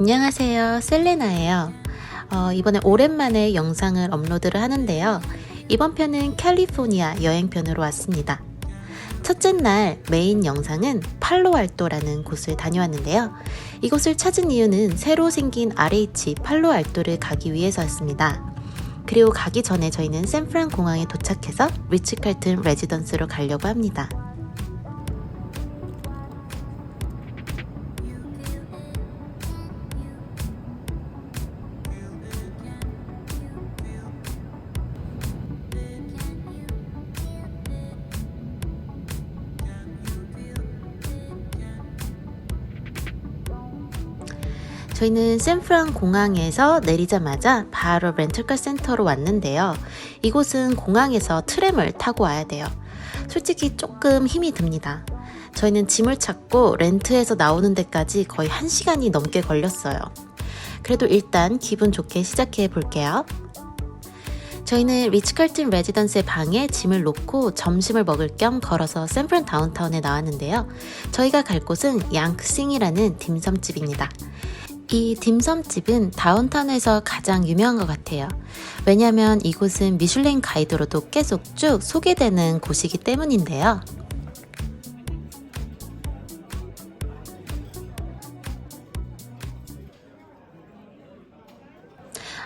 안녕하세요. 셀레나예요. 어, 이번에 오랜만에 영상을 업로드를 하는데요. 이번 편은 캘리포니아 여행편으로 왔습니다. 첫째 날 메인 영상은 팔로알토라는 곳을 다녀왔는데요. 이곳을 찾은 이유는 새로 생긴 RH 팔로알토를 가기 위해서였습니다. 그리고 가기 전에 저희는 샌프란 공항에 도착해서 리츠칼튼 레지던스로 가려고 합니다. 저희는 샌프란 공항에서 내리자마자 바로 렌털카 센터로 왔는데요. 이곳은 공항에서 트램을 타고 와야 돼요. 솔직히 조금 힘이 듭니다. 저희는 짐을 찾고 렌트해서 나오는 데까지 거의 1시간이 넘게 걸렸어요. 그래도 일단 기분 좋게 시작해 볼게요. 저희는 리츠칼튼 레지던스의 방에 짐을 놓고 점심을 먹을 겸 걸어서 샌프란 다운타운에 나왔는데요. 저희가 갈 곳은 양크싱이라는 딤섬집입니다. 이 딤섬집은 다운타운에서 가장 유명한 것 같아요. 왜냐면 이곳은 미슐랭 가이드로도 계속 쭉 소개되는 곳이기 때문인데요.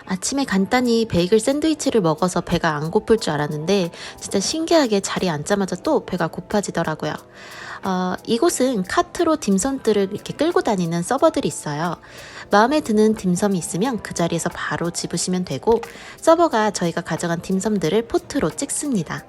아침에 간단히 베이글 샌드위치를 먹어서 배가 안 고플 줄 알았는데 진짜 신기하게 자리에 앉자마자 또 배가 고파지더라고요. 어, 이곳은 카트로 딤섬들을 이렇게 끌고 다니는 서버들이 있어요. 마음에 드는 딤섬이 있으면 그 자리에서 바로 집으시면 되고 서버가 저희가 가져간 딤섬들을 포트로 찍습니다.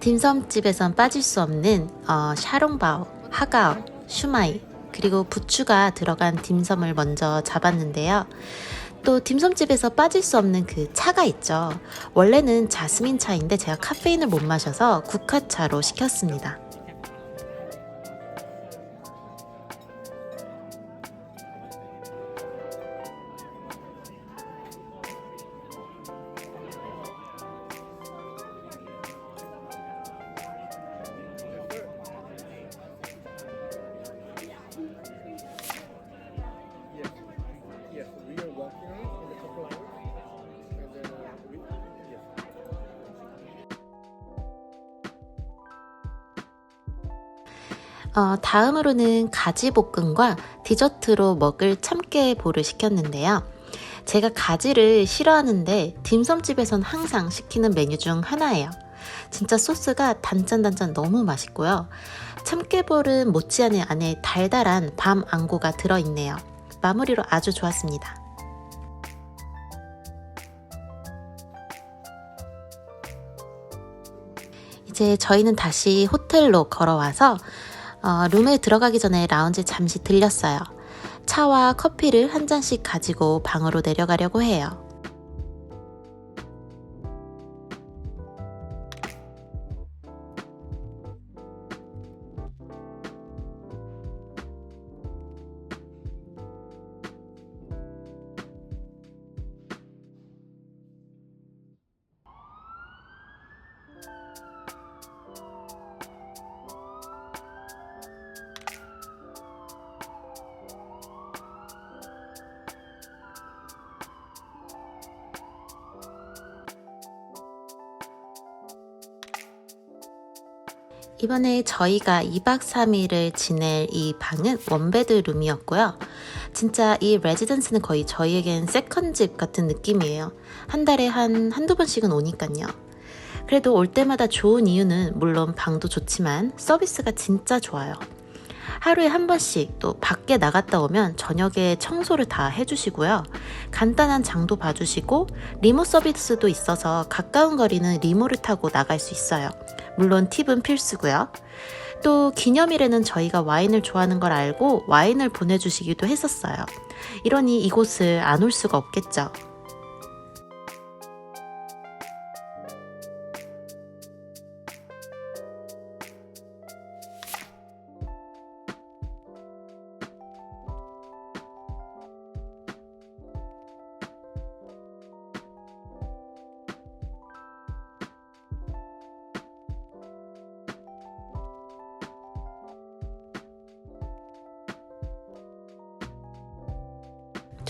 딤섬집에선 빠질 수 없는 어, 샤롱바오, 하가오, 슈마이 그리고 부추가 들어간 딤섬을 먼저 잡았는데요. 또 딤섬집에서 빠질 수 없는 그 차가 있죠. 원래는 자스민 차인데 제가 카페인을 못 마셔서 국화차로 시켰습니다. 어, 다음으로는 가지볶음과 디저트로 먹을 참깨볼을 시켰는데요. 제가 가지를 싫어하는데 딤섬집에선 항상 시키는 메뉴 중 하나예요. 진짜 소스가 단짠단짠 너무 맛있고요. 참깨볼은 못지않은 안에 달달한 밤 앙고가 들어있네요. 마무리로 아주 좋았습니다. 이제 저희는 다시 호텔로 걸어와서 어, 룸에 들어가기 전에 라운지 잠시 들렸어요. 차와 커피를 한 잔씩 가지고 방으로 내려가려고 해요. 이번에 저희가 2박 3일을 지낼 이 방은 원베드 룸이었고요. 진짜 이 레지던스는 거의 저희에겐 세컨집 같은 느낌이에요. 한 달에 한 한두 번씩은 오니까요. 그래도 올 때마다 좋은 이유는 물론 방도 좋지만 서비스가 진짜 좋아요. 하루에 한 번씩 또 밖에 나갔다 오면 저녁에 청소를 다 해주시고요. 간단한 장도 봐주시고 리모 서비스도 있어서 가까운 거리는 리모를 타고 나갈 수 있어요. 물론 팁은 필수고요. 또 기념일에는 저희가 와인을 좋아하는 걸 알고 와인을 보내주시기도 했었어요. 이러니 이곳을 안 올 수가 없겠죠.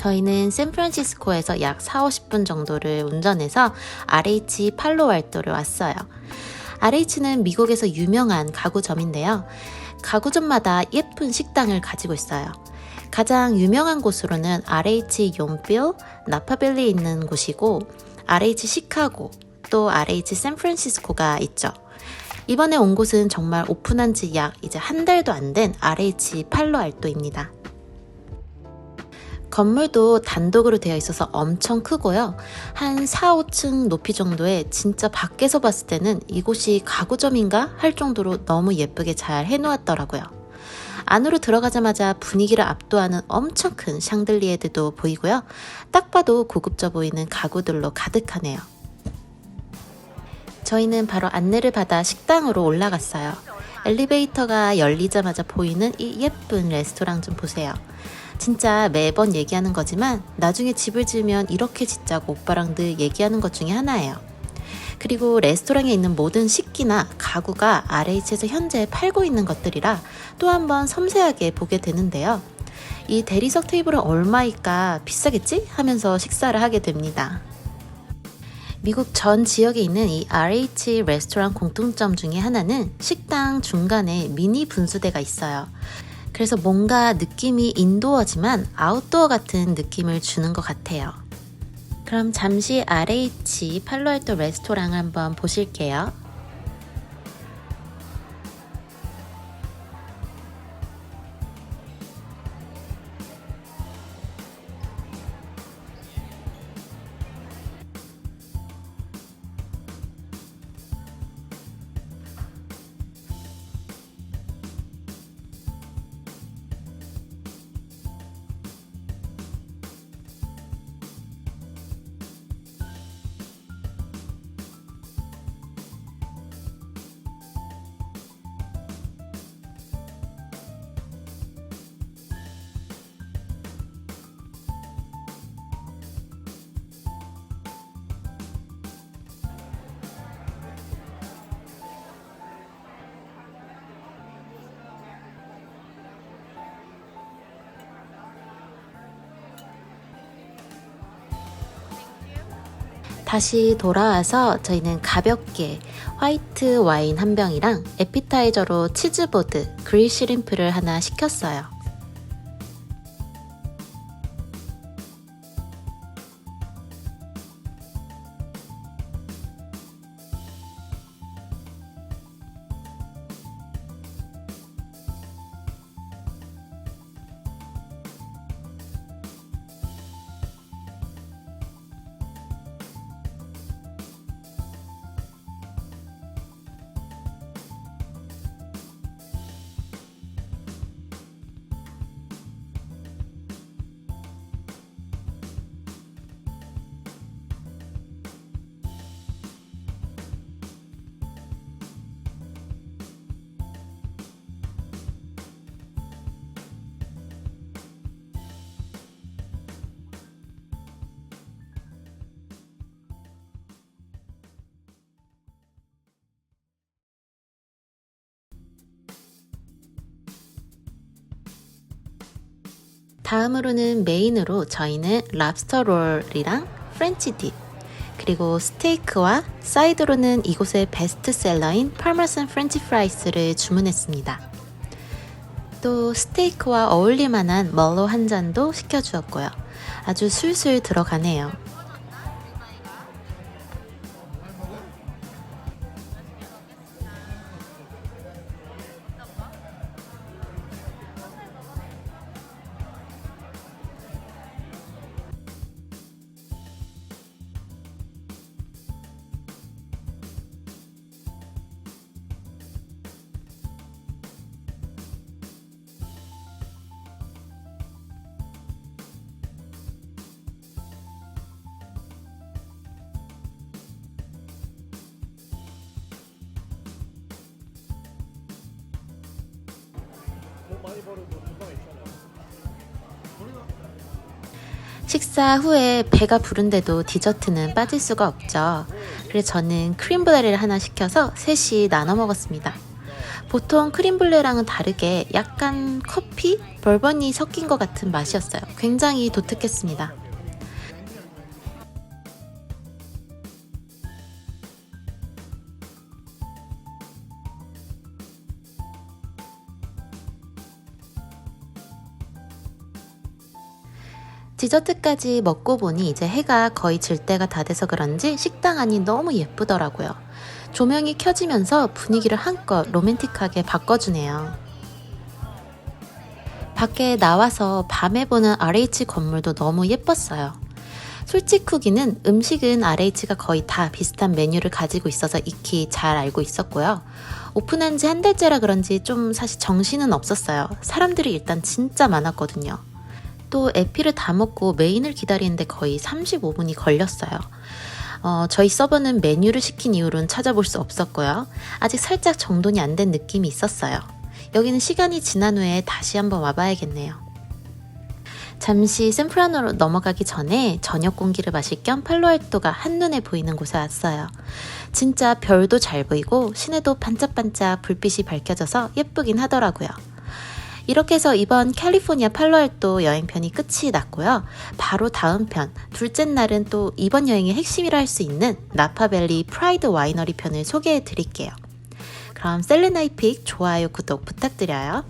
저희는 샌프란시스코에서 약 4, 50분 정도를 운전해서 RH 팔로알토를 왔어요. RH는 미국에서 유명한 가구점인데요. 가구점마다 예쁜 식당을 가지고 있어요. 가장 유명한 곳으로는 RH 용빌, 나파밸리에 있는 곳이고 RH 시카고, 또 RH 샌프란시스코가 있죠. 이번에 온 곳은 정말 오픈한 지 약 이제 한 달도 안 된 RH 팔로알토입니다. 건물도 단독으로 되어 있어서 엄청 크고요. 한 4, 5층 높이 정도에 진짜 밖에서 봤을 때는 이곳이 가구점인가 할 정도로 너무 예쁘게 잘 해놓았더라고요. 안으로 들어가자마자 분위기를 압도하는 엄청 큰 샹들리에들도 보이고요. 딱 봐도 고급져 보이는 가구들로 가득하네요. 저희는 바로 안내를 받아 식당으로 올라갔어요. 엘리베이터가 열리자마자 보이는 이 예쁜 레스토랑 좀 보세요. 진짜 매번 얘기하는 거지만 나중에 집을 지으면 이렇게 짓자고 오빠랑 늘 얘기하는 것 중에 하나예요. 그리고 레스토랑에 있는 모든 식기나 가구가 RH에서 현재 팔고 있는 것들이라 또 한 번 섬세하게 보게 되는데요. 이 대리석 테이블은 얼마일까 비싸겠지? 하면서 식사를 하게 됩니다. 미국 전 지역에 있는 이 RH 레스토랑 공통점 중에 하나는 식당 중간에 미니 분수대가 있어요. 그래서 뭔가 느낌이 인도어지만 아웃도어 같은 느낌을 주는 것 같아요. 그럼 잠시 RH 팔로알토 레스토랑 한번 보실게요. 다시 돌아와서 저희는 가볍게 화이트 와인 한 병이랑 에피타이저로 치즈보드, 그릴 시림프를 하나 시켰어요. 다음으로는 메인으로 저희는 랍스터 롤이랑 프렌치 딥 그리고 스테이크와 사이드로는 이곳의 베스트셀러인 파마산 프렌치 프라이스를 주문했습니다. 또 스테이크와 어울릴 만한 멀로 한 잔도 시켜주었고요. 아주 술술 들어가네요. 식사 후에 배가 부른데도 디저트는 빠질 수가 없죠. 그래서 저는 크림브레를 하나 시켜서 셋이 나눠 먹었습니다. 보통 크림블레랑은 다르게 약간 커피, 벌번이 섞인 것 같은 맛이었어요. 굉장히 독특했습니다. 디저트까지 먹고 보니 이제 해가 거의 질 때가 다 돼서 그런지 식당 안이 너무 예쁘더라고요. 조명이 켜지면서 분위기를 한껏 로맨틱하게 바꿔주네요. 밖에 나와서 밤에 보는 RH 건물도 너무 예뻤어요. 솔직 후기는 음식은 RH가 거의 다 비슷한 메뉴를 가지고 있어서 익히 잘 알고 있었고요. 오픈한 지 한 달째라 그런지 좀 사실 정신은 없었어요. 사람들이 일단 진짜 많았거든요. 또 에피를 다 먹고 메인을 기다리는데 거의 35분이 걸렸어요. 어, 저희 서버는 메뉴를 시킨 이후로는 찾아볼 수 없었고요. 아직 살짝 정돈이 안 된 느낌이 있었어요. 여기는 시간이 지난 후에 다시 한번 와봐야겠네요. 잠시 샌프란으로 넘어가기 전에 저녁 공기를 마실 겸 팔로알토가 한눈에 보이는 곳에 왔어요. 진짜 별도 잘 보이고 시내도 반짝반짝 불빛이 밝혀져서 예쁘긴 하더라고요. 이렇게 해서 이번 캘리포니아 팔로알토 여행편이 끝이 났고요. 바로 다음 편, 둘째 날은 또 이번 여행의 핵심이라 할 수 있는 나파밸리 프라이드 와이너리 편을 소개해 드릴게요. 그럼 셀레나이픽 좋아요, 구독 부탁드려요.